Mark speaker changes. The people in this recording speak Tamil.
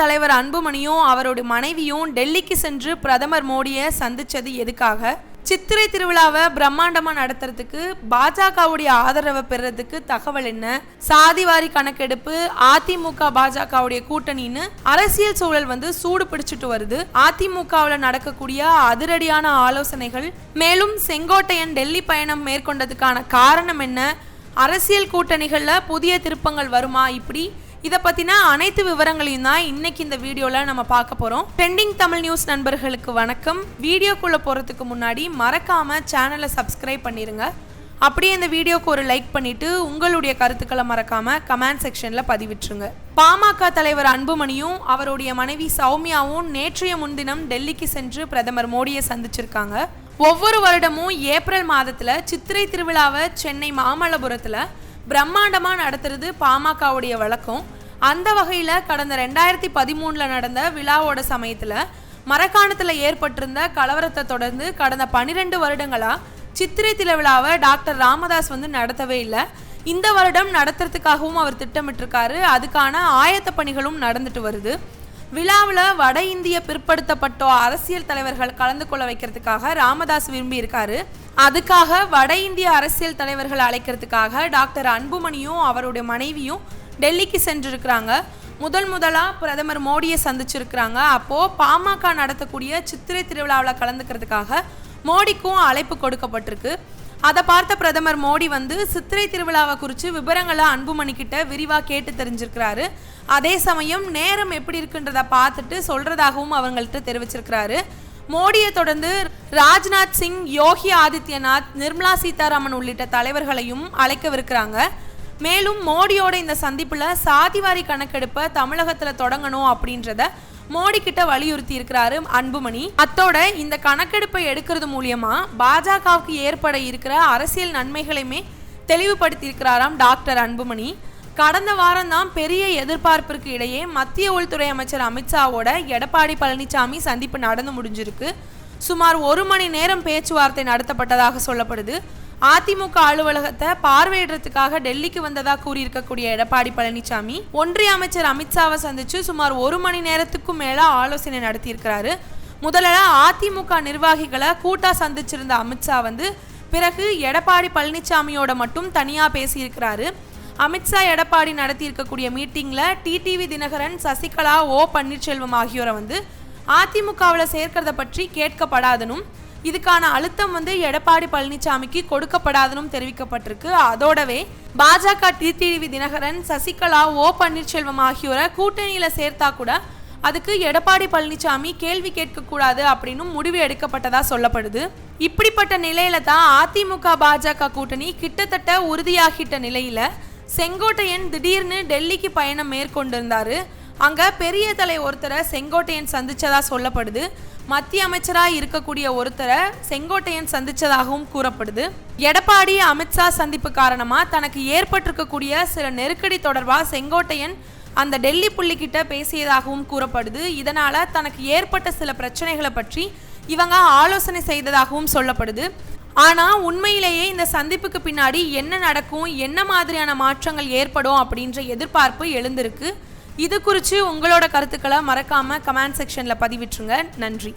Speaker 1: தலைவர் அன்புமணியும் அவருடைய மனைவியும் டெல்லிக்கு சென்று பிரதமர் மோடியை சந்திச்சது எதுக்காக? சித்திரை திருவிழாவை பிரம்மாண்டமா நடத்துறதுக்கு பாஜகவுடைய ஆதரவை பெறுறதுக்கு தகவல் என்ன? சாதிவாரி கணக்கெடுப்பு அதிமுக பாஜகவுடைய கூட்டணின்னு அரசியல் சூழல் வந்து சூடு பிடிச்சிட்டு வருது. அதிமுகவில் நடக்கக்கூடிய அதிரடியான ஆலோசனைகள் மேலும் செங்கோட்டையன் டெல்லி பயணம் மேற்கொண்டதுக்கான காரணம் என்ன? அரசியல் கூட்டணிகளில் புதிய திருப்பங்கள் வருமா இப்படி? இதை பற்றின அனைத்து விவரங்களையும் தான் இன்னைக்கு இந்த வீடியோவில் நம்ம பார்க்க போகிறோம் ட்ரெண்டிங் தமிழ் நியூஸ் நண்பர்களுக்கு வணக்கம். வீடியோக்குள்ளே போகிறதுக்கு முன்னாடி மறக்காமல் சேனலை சப்ஸ்கிரைப் பண்ணிடுங்க அப்படியே இந்த வீடியோக்கு ஒரு லைக் பண்ணிட்டு உங்களுடைய கருத்துக்களை மறக்காம கமெண்ட் செக்ஷன்ல பதிவிட்டுருங்க. பாமக தலைவர் அன்புமணியும் அவருடைய மனைவி சௌமியாவும் நேற்றைய முன்தினம் டெல்லிக்கு சென்று பிரதமர் மோடியை சந்திச்சிருக்காங்க. ஒவ்வொரு வருடமும் ஏப்ரல் மாதத்துல சித்திரை திருவிழாவை சென்னை மாமல்லபுரத்துல பிரம்மாண்டமாக நடத்துறது பாமகவுடைய வழக்கம். அந்த வகையில் கடந்த ரெண்டாயிரத்தி பதிமூணில் நடந்த விழாவோட சமயத்தில் மரக்காணத்தில் ஏற்பட்டிருந்த கலவரத்தை தொடர்ந்து கடந்த பனிரெண்டு வருடங்களாக சித்திரை திருவிழாவை டாக்டர் ராமதாஸ் வந்து நடத்தவே இல்லை. இந்த வருடம் நடத்துறதுக்காகவும் அவர் திட்டமிட்டிருக்காரு. அதுக்கான ஆயத்த பணிகளும் நடந்துட்டு வருது. விழாவில் வட இந்திய பிற்படுத்தப்பட்டோ அரசியல் தலைவர்கள் கலந்து கொள்ள வைக்கிறதுக்காக ராமதாஸ் விரும்பி இருக்காரு அதுக்காக வட இந்திய அரசியல் தலைவர்கள் அழைக்கிறதுக்காக டாக்டர் அன்புமணியும் அவருடைய மனைவியும் டெல்லிக்கு சென்றிருக்கிறாங்க. முதல் முதலாக பிரதமர் மோடியை சந்திச்சிருக்கிறாங்க. அப்போது பாமக நடத்தக்கூடிய சித்திரை திருவிழாவில் கலந்துக்கிறதுக்காக மோடிக்கும் அழைப்பு கொடுக்கப்பட்டிருக்கு. அதை பார்த்த பிரதமர் மோடி வந்து சித்திரை திருவிழாவை குறித்து விவரங்களை அன்புமணி கிட்ட விரிவாக கேட்டு தெரிஞ்சிருக்கிறாரு. அதே சமயம் நேரம் எப்படி இருக்குன்றத பார்த்துட்டு சொல்றதாகவும் அவங்கள்ட்ட தெரிவிச்சிருக்கிறாரு. மோடியை தொடர்ந்து ராஜ்நாத் சிங் யோகி ஆதித்யநாத் நிர்மலா சீதாராமன் உள்ளிட்ட தலைவர்களையும் அழைக்கவிருக்கிறாங்க. மேலும் மோடியோட இந்த சந்திப்பில் சாதிவாரி கணக்கெடுப்பை தமிழகத்தில் தொடங்கணும் அப்படின்றத மோடி கிட்ட வலியுறுத்தி இருக்கிறாரு அன்புமணி. அத்தோட இந்த கணக்கெடுப்பை எடுக்கிறது மூலியமா பாஜகவுக்கு ஏற்பட இருக்கிற அரசியல் நன்மைகளையுமே தெளிவுபடுத்தி இருக்கிறாராம் டாக்டர் அன்புமணி. கடந்த வாரம் தான் பெரிய எதிர்பார்ப்பிற்கு இடையே மத்திய உள்துறை அமைச்சர் அமித்ஷாவோட எடப்பாடி பழனிசாமி சந்திப்பு நடந்து முடிஞ்சிருக்கு. சுமார் ஒரு மணி நேரம் பேச்சுவார்த்தை நடத்தப்பட்டதாக சொல்லப்படுது. அதிமுக அலுவலகத்தை பார்வையிடுறதுக்காக டெல்லிக்கு வந்ததா கூறியிருக்கக்கூடிய எடப்பாடி பழனிசாமி ஒன்றிய அமைச்சர் அமித்ஷாவை சந்திச்சு சுமார் ஒரு மணி நேரத்துக்கும் மேல ஆலோசனை நடத்தியிருக்கிறாரு. முதல்ல அதிமுக நிர்வாகிகளை கூட்டா சந்திச்சிருந்த அமித்ஷா வந்து பிறகு எடப்பாடி பழனிசாமியோட மட்டும் தனியா பேசியிருக்கிறாரு. அமித்ஷா எடப்பாடி நடத்தி இருக்கக்கூடிய மீட்டிங்ல டிடிவி தினகரன் சசிகலா ஓ பன்னீர்செல்வம் ஆகியோரை வந்து அதிமுகவில் சேர்க்கிறத பற்றி கேட்கப்படாதனும் இதுக்கான அழுத்தம் வந்து எடப்பாடி பழனிசாமிக்கு கொடுக்கப்படாதுன்னு தெரிவிக்கப்பட்டிருக்கு. அதோடவே பாஜக டிடிவி தினகரன் சசிகலா ஓ பன்னீர்செல்வம் ஆகியோரை கூட்டணியில சேர்த்தா கூட அதுக்கு எடப்பாடி பழனிசாமி கேள்வி கேட்கக்கூடாது அப்படின்னு முடிவு எடுக்கப்பட்டதா சொல்லப்படுது. இப்படிப்பட்ட நிலையில தான் அதிமுக பாஜக கூட்டணி கிட்டத்தட்ட உறுதியாகிட்ட நிலையில செங்கோட்டையன் திடீர்னு டெல்லிக்கு பயணம் மேற்கொண்டிருந்தாரு. அங்கே பெரிய தலை ஒருத்தரை செங்கோட்டையன் சந்தித்ததாக சொல்லப்படுது. மத்திய அமைச்சராக இருக்கக்கூடிய ஒருத்தரை செங்கோட்டையன் சந்தித்ததாகவும் கூறப்படுது. எடப்பாடி அமித்ஷா சந்திப்பு காரணமாக தனக்கு ஏற்பட்டிருக்கக்கூடிய சில நெருக்கடி தொடர்பாக செங்கோட்டையன் அந்த டெல்லி புள்ளிக்கிட்ட பேசியதாகவும் கூறப்படுது. இதனால் தனக்கு ஏற்பட்ட சில பிரச்சனைகளை பற்றி இவங்க ஆலோசனை செய்ததாகவும் சொல்லப்படுது. ஆனால் உண்மையிலேயே இந்த சந்திப்புக்கு பின்னாடி என்ன நடக்கும் என்ன மாதிரியான மாற்றங்கள் ஏற்படும் அப்படின்ற எதிர்பார்ப்பு எழுந்திருக்கு. இது குறித்து உங்களோட கருத்துக்களை மறக்காமல் கமெண்ட் செக்ஷனில் பதிவிட்டுருங்க. நன்றி.